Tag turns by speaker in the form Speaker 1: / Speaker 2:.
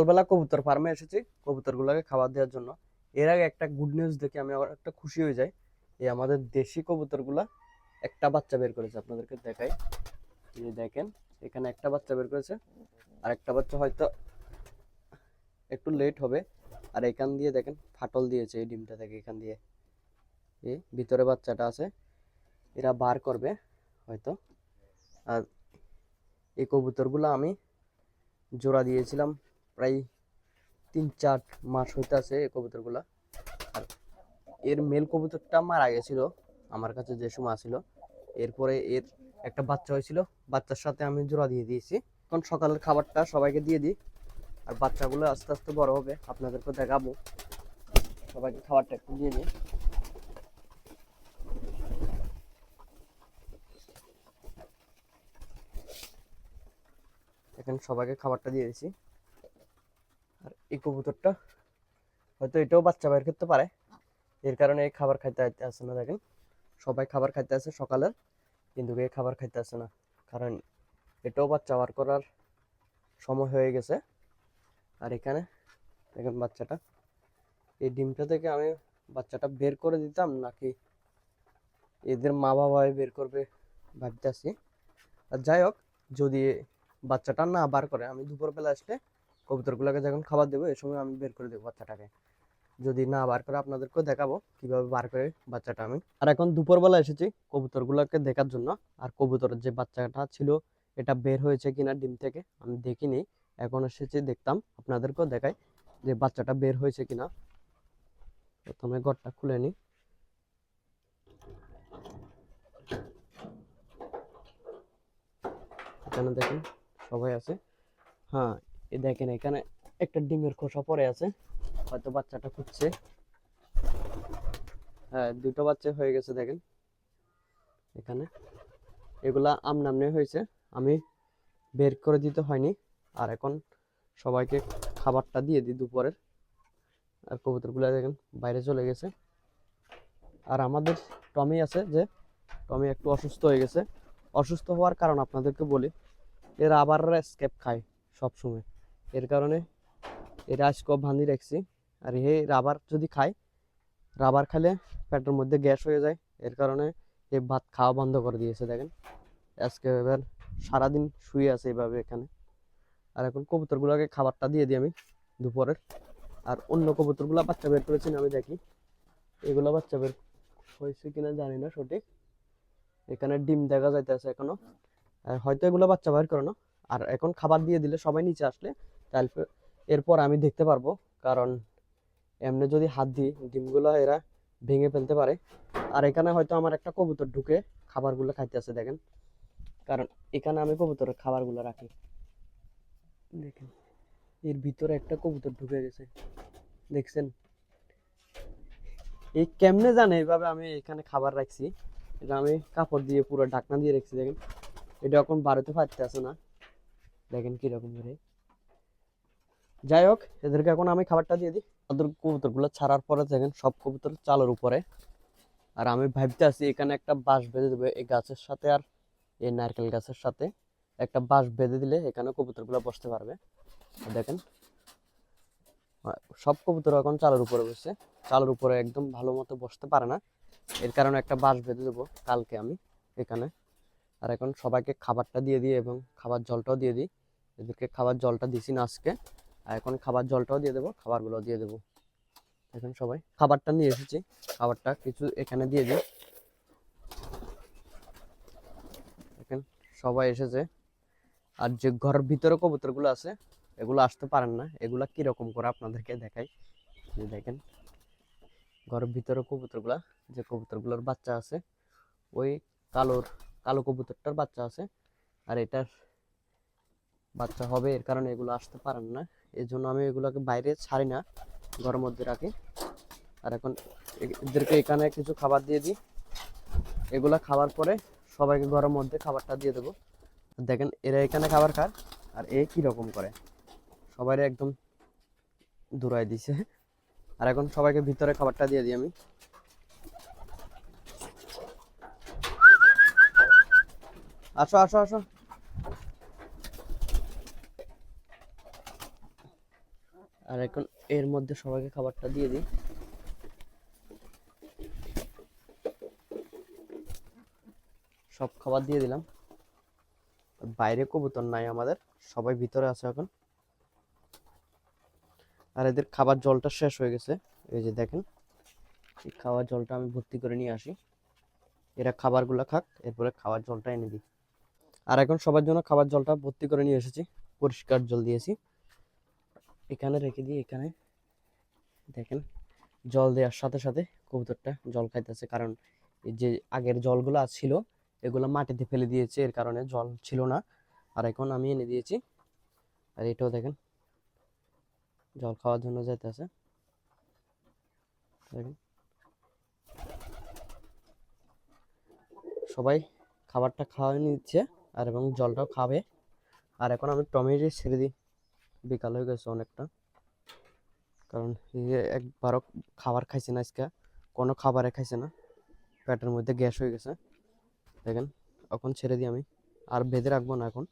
Speaker 1: সকালবেলা কবুতর ফার্মে এসেছি, কবুতরগুলোকে খাবার দেওয়ার জন্য। এর আগে একটা গুড নিউজ দেখে আমি আবার একটা খুশি হয়ে যাই। এই আমাদের দেশি কবুতরগুলা একটা বাচ্চা বের করেছে, আপনাদেরকে দেখাই। যে দেখেন, এখানে একটা বাচ্চা বের করেছে, আর একটা বাচ্চা হয়তো একটু লেট হবে। আর এখান দিয়ে দেখেন, ফাটল দিয়েছে এই ডিমটা থেকে এখান দিয়ে। এই ভিতরে বাচ্চাটা আছে, এরা বার করবে হয়তো। আর এই কবুতরগুলো আমি জোড়া দিয়েছিলাম প্রায় তিন চার মাস হইতে আছে এই কবুতরগুলা। আর এর মেল কবুতরটা মারা গেছিল, আমার কাছে যে সময় আসছিল এরপরে এর একটা বাচ্চা হয়েছিল, বাচ্চার সাথে আমি জোড়া দিয়ে দিয়েছি। এখন সকালের খাবারটা সবাইকে দিয়ে দিই, আর বাচ্চাগুলো আস্তে আস্তে বড় হবে আপনাদেরকে দেখাবো। সবাইকে খাবারটা একটু দিয়ে দিই। এখন সবাইকে খাবারটা দিয়ে দিয়েছি এই কবুতরটা, হয়তো এটাও বাচ্চা বের করতে পারে। এর কারণে এই খাবার খাইতে আসে না, দেখেন। সবাই খাবার খাইতে আসে সকালের কিন্তু এই খাবার খাইতে আসে না। কারণ এটাও বাচ্চা বার করার সময় হয়ে গেছে। আর এখানে, দেখেন বাচ্চাটা। এই ডিমটা থেকে আমি বাচ্চাটা বের করে দিতাম নাকি এদের মা বাবাই বের করবে ভাবতেছি। আর যাই হোক, যদি বাচ্চাটা না বার করে, আমি দুপুরবেলা আসলে কবুতরগুলোকে যখন খাবার দেবো এই সময় আমি বের করে দেবো বাচ্চাটাকে। যদি না বার করে আপনাদেরকেও দেখাবো কীভাবে বার করে বাচ্চাটা আমি। আর এখন দুপুরবেলা এসেছি কবুতরগুলোকে দেখার জন্য। আর কবুতরের যে বাচ্চাটা ছিল, এটা বের হয়েছে কিনা ডিম থেকে, আমি দেখিনি। এখন এসেছি, দেখতাম, আপনাদেরকেও দেখাই যে বাচ্চাটা বের হয়েছে কিনা। প্রথমে ঘরটা খুলে নিই। এখানে দেখেন, সবাই আছে। হ্যাঁ এ দেখেন, এখানে একটা ডিমের খোসা পড়ে আছে। হয়তো বাচ্চাটা খুঁজছে। হ্যাঁ দুটো বাচ্চা হয়ে গেছে, দেখেন। এখানে। এগুলা আমনামনে হয়েছে। আমি বের করে দিতে হয়নি। আর এখন সবাইকে খাবারটা দিয়ে দিই দুপুরের। আর কবুতরগুলো দেখেন, বাইরে চলে গেছে। আর আমাদের টমি আছে যে, টমি একটু অসুস্থ হয়ে গেছে। অসুস্থ হওয়ার কারণ আপনাদেরকে বলি, এরা আবার স্কেপ খায় সব সময় এর কারণে এরা আজকে বান্ধি রাখছি। আর হে রাবার যদি খায় রাবার খেলে পেটের মধ্যে গ্যাস হয়ে যায়। এর কারণে এ ভাত খাওয়া বন্ধ করে দিয়েছে, দেখেন। আজকে এবার সারাদিন শুয়ে আছে এভাবে এখানে। আর এখন কবুতরগুলোকে খাবারটা দিয়ে দিই আমি দুপুরের। আর অন্য কবুতরগুলো বাচ্চা বের করেছি আমি দেখি। এগুলো বাচ্চা বের হয়েছে কিনা জানি না সঠিক। এখানে ডিম দেখা যাইতেছে এখনও। হয়তো এগুলো বাচ্চা বের করে না। আর এখন খাবার দিয়ে দিলে সবাই নিচে আসলে তাহলে এরপর আমি দেখতে পারব, কারণ এমনি যদি হাত দিই, ডিমগুলো এরা ভেঙে ফেলতে পারে। আর এখানে হয়তো আমার একটা কবুতর ঢুকে খাবারগুলো খাইতে আছে, দেখেন। কারণ এখানে আমি কবুতরের খাবারগুলো রাখি। দেখেন, এর ভিতরে একটা কবুতর ঢুকে গেছে। দেখছেন? এই কেমনে জানে এইভাবে আমি এখানে খাবার রাখছি? এটা আমি কাপড় দিয়ে পুরো ঢাকনা দিয়ে রেখেছি, দেখেন। এটা এখন বারোতে ফাটতে আসে না। দেখেন কীরকম করে। যাই হোক এদেরকে এখন আমি খাবারটা দিয়ে দিই। ওদের কবুতরগুলো ছাড়ার পরে দেখেন, সব কবুতর চালের উপরে। আর আমি ভাবতে আছি এখানে একটা বাঁশ বেঁধে দেবে এই গাছের সাথে আর এই নারকেল গাছের সাথে। একটা বাঁশ বেঁধে দিলে এখানে কবুতরগুলো বসতে পারবে। দেখেন সব কবুতর এখন চালের উপরে বসে চালের উপরে একদম ভালো মতো বসতে পারে না। এর কারণে একটা বাঁশ বেঁধে দেবো কালকে আমি এখানে। আর এখন সবাইকে খাবারটা দিয়ে দিই এবং খাবার জলটাও দিয়ে দিই। এদেরকে খাবার জলটা দিছি না আজকে। আর এখন খাবার জলটাও দিয়ে দেবো খাবারগুলো দিয়ে দেবো। এখন সবাই, খাবারটা নিয়ে এসেছি। খাবারটা কিছু এখানে দিয়ে দিই। দেখেন, সবাই এসেছে। আর যে ঘরের ভিতরে কবুতরগুলো আছে, এগুলো আসতে পারেন না। এগুলা কীরকম করে আপনাদেরকে দেখাই। দেখেন, ঘরের ভিতরে কবুতরগুলা, যে কবুতরগুলোর বাচ্চা আছে, ওই কালোর, কালো কবুতরটার বাচ্চা আছে। আর এটার বাচ্চা হবে, এর কারণে এগুলো আসতে পারেন না। এই জন্য আমি এগুলোকে বাইরে ছাড়ি না, ঘরের মধ্যে রাখি। আর এখন এদেরকে এখানে কিছু খাবার দিয়ে দিই। এগুলো খাওয়ার পরে সবাইকে ঘরের মধ্যে খাবারটা দিয়ে দেবো। দেখেন, এরা এখানে খাবার খায়, আর এ কীরকম করে? সবাই একদম দূরাই দিছে। আর এখন সবাইকে ভিতরে খাবারটা দিয়ে দিই আমি। আসো আসো আসো। আর এখন এর মধ্যে সবাইকে খাবারটা দিয়ে দিই। সব খাবার দিয়ে দিলাম। বাইরে কবুতর নাই আমাদের, সবাই ভিতরে আছে এখন। আর এদের খাবার জলটা শেষ হয়ে গেছে। এই যে দেখেন, এই খাবার জলটা আমি ভর্তি করে নিয়ে আসি। এরা খাবারগুলো খাক, এরপরে খাবার জলটা এনে দিই। আর এখন সবার জন্য খাবার জলটা ভর্তি করে নিয়ে এসেছি। পরিষ্কার জল দিয়েছি। এখানে রেখে দিই, এখানে। দেখেন, জল দেওয়ার সাথে সাথে কবুতরটা জল খাইতেছে, কারণ যে আগের জলগুলো ছিল, এগুলো মাটিতে ফেলে দিয়েছে, এর কারণে জল ছিল না। আর এখন আমি এনে দিয়েছি, আর এটাও দেখেন, জল খাওয়ার জন্য যাইতেছে। দেখেন, সবাই খাবারটা খাওয়াই নিচ্ছে, আর এবং জলটাও খাবে। আর এখন আমি টমেটো ছেড়ে দিই। বিকাল হয়ে গেছে অনেকটা। কারণ একবারও খাবার খাইছে না আজকে, কোনো খাবারে খাইছে না। পেটের মধ্যে গ্যাস হয়ে গেছে। দেখেন, এখন ছেড়ে দিই আমি। আর বেঁধে রাখব না এখন।